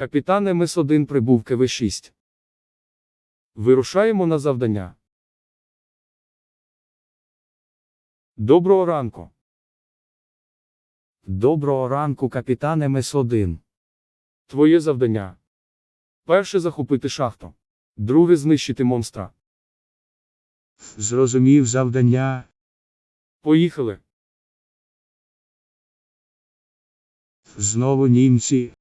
Капітан МС-1 прибув КВ-6. Вирушаємо на завдання. Доброго ранку. Доброго ранку, капітан МС-1. Твоє завдання. Перше захопити шахту. Друге знищити монстра. Зрозумів завдання. Поїхали. Знову німці.